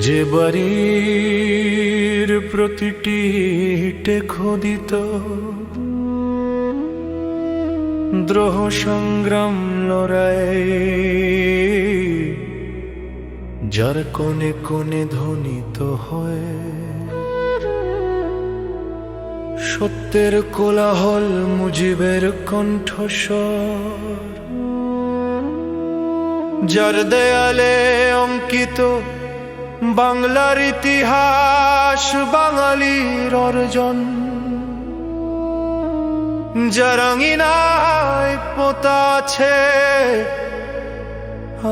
যে বাড়ির প্রতিটি খোদিত, দ্রোহ সংগ্রাম লড়াই, যার কোণে কোণে ধ্বনিত হয়। সত্যের কোলাহল মুজিবের কণ্ঠস্বর, যার দেয়ালে অঙ্কিত বাংলার ইতিহাস বাঙালির অর্জন। যার আঙিনায় পোতা আছে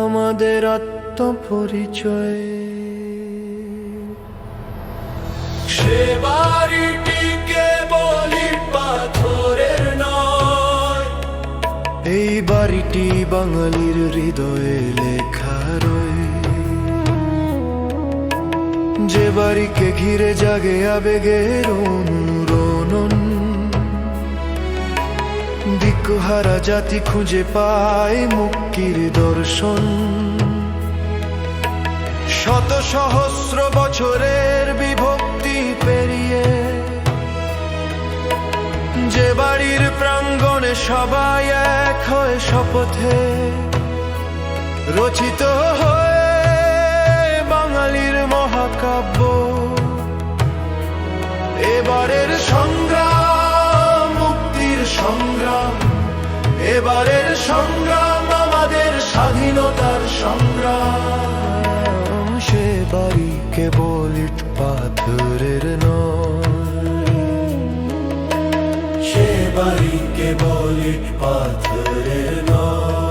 আমাদের আত্মপরিচয়। সে বাড়িটিকে বলি পাথরের নয়। এই বাড়িটি বাঙালির হৃদয়ে বাড়িকে ঘিরে জাগে আবেগের অনুরণন। দিকহারা জাতি খুঁজে পায় মুক্তির দর্শন। শত সহস্র বছরের বিভক্তি পেরিয়ে যে বাড়ির প্রাঙ্গণে সবাই এক হয় শপথে রচিত হয়ে সংগ্রাম, আমাদের স্বাধীনতার সংগ্রাম। সে বাড়ি কেবল ইট পাথরের সে বাড়ি কেবল ইট পাথরের নয়।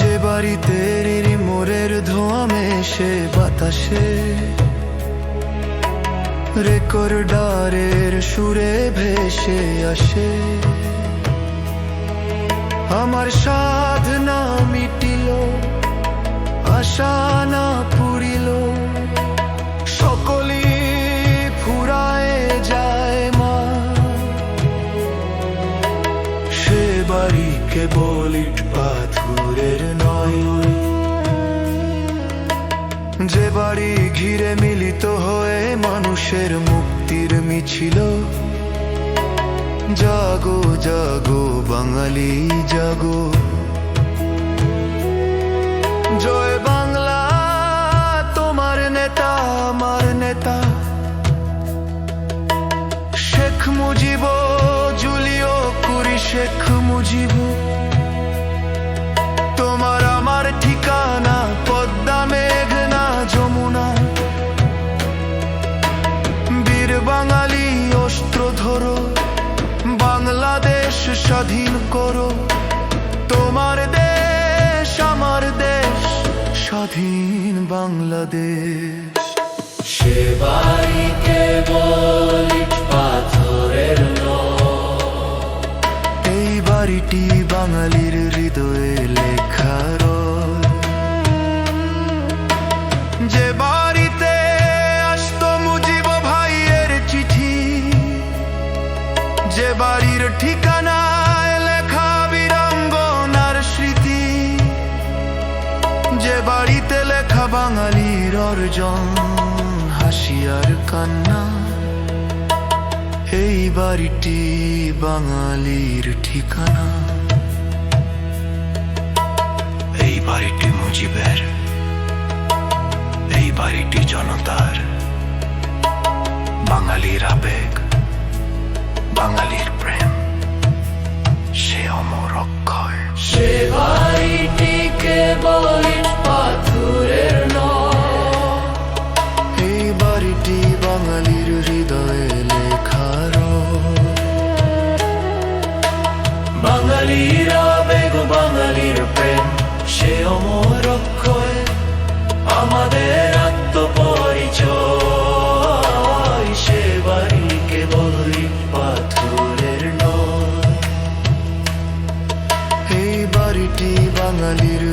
যে বাড়িতে রিরি মোরের ধোঁয়া মেশে বাতাসে, রেকর্ডারের সুরে ভেসে আসে। আমার সাধনা মিটিল আশা না বাড়ি কেবল ইট নয় যে বাড়ি ঘিরে মিলিত হয়ে মানুষের মুক্তির মিছিল। জাগো জাগো, বাঙালি জাগো। জয় বাংলাদেশ সে বাড়ি কেবল পাথরের এই বাড়িটি বাঙালির হৃদয়ে লেখা রয়। যে বাড়িতে আসতো মুজিব ভাইয়ের চিঠি যে বাড়ির ঠিকানায় বাঙালির অর্জন হাসিয়ার কান্না এই বাড়িটি বাঙালির ঠিকানা এই বাড়িটি মুজিবের এই বাড়িটি জনতার বাঙালির আবেগ বাড়িটি বাঙালির হৃদয়ে